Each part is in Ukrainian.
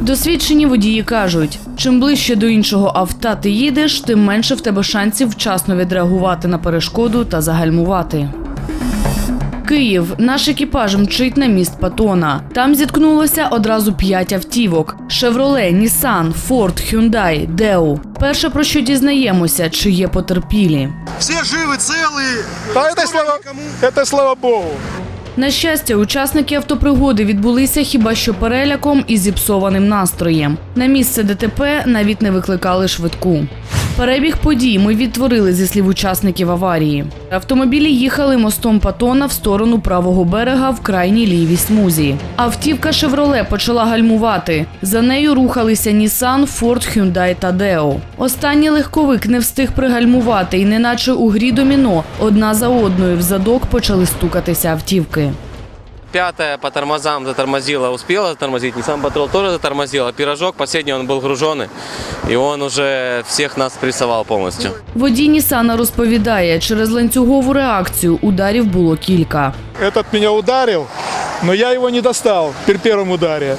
Досвідчені водії кажуть, чим ближче до іншого авто ти їдеш, тим менше в тебе шансів вчасно відреагувати на перешкоду та загальмувати. Київ. Наш екіпаж мчить на міст Патона. Там зіткнулося одразу п'ять автівок: Шевроле, Нісан, Форд, Хюндай, Деу. Перше про що дізнаємося, чи є потерпілі. Все живы, целые. Да это слава, это слава богу. На щастя, учасники автопригоди відбулися хіба що переляком і зіпсованим настроєм. На місце ДТП навіть не викликали швидку. Перебіг подій ми відтворили зі слів учасників аварії. Автомобілі їхали мостом Патона в сторону правого берега в крайній лівій смузі. Автівка Шевроле почала гальмувати. За нею рухалися Нісан, Форд, Хюндай та Део. Останній легковик не встиг пригальмувати, і неначе у грі доміно одна за одною в задок почали стукатися автівки Пятая по тормозам затормозила, успела затормозить. Nissan Patrol тоже затормозила. Пирожок, последний он был груженный. И он уже всех нас прессовал полностью. Водій Нісана розповідає, через ланцюгову реакцію ударів було кілька. Этот меня ударил, но я его не достал при первом ударе.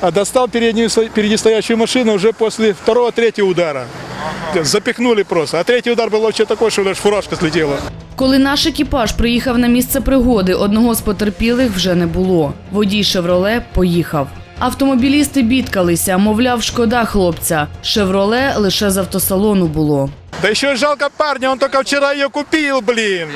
А достал переднюю, сво- впереди стоящую машину уже после второго-третьего удара. Запихнули просто. А третій удар був ще такий, що лише фуражка злетіла. Коли наш екіпаж приїхав на місце пригоди, одного з потерпілих вже не було. Водій Шевроле поїхав. Автомобілісти бідкалися, мовляв, шкода хлопця. Шевроле лише з автосалону було. Да еще жалко парня, он только вчера ее купил, блин.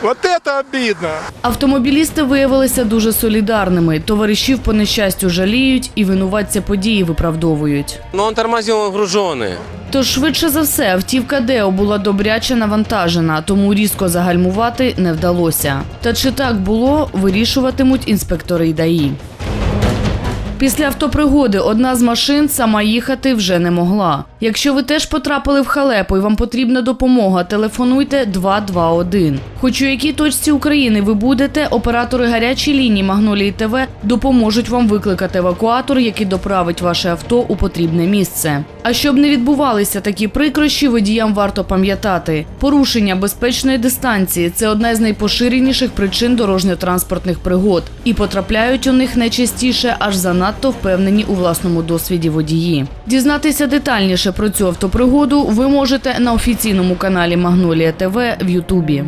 Вот это обидно. Автомобілісти виявилися дуже солідарними. Товаришів по нещастю жаліють і винуватця події виправдовують. Но он тормозил, он. Тож швидше за все, автівка Део була добряче навантажена, тому різко загальмувати не вдалося. Та чи так було, вирішуватимуть інспектори й ДАІ. Після автопригоди одна з машин сама їхати вже не могла. Якщо ви теж потрапили в халепу і вам потрібна допомога, телефонуйте 221. Хоч у якій точці України ви будете, оператори гарячої лінії Магнолії ТВ допоможуть вам викликати евакуатор, який доправить ваше авто у потрібне місце. А щоб не відбувалися такі прикрощі, водіям варто пам'ятати, порушення безпечної дистанції це одна з найпоширеніших причин дорожньо-транспортних пригод, і потрапляють у них найчастіше аж занадто впевнені у власному досвіді водії. Дізнатися детальніше про цю автопригоду ви можете на офіційному каналі Магнолія ТВ в Ютубі.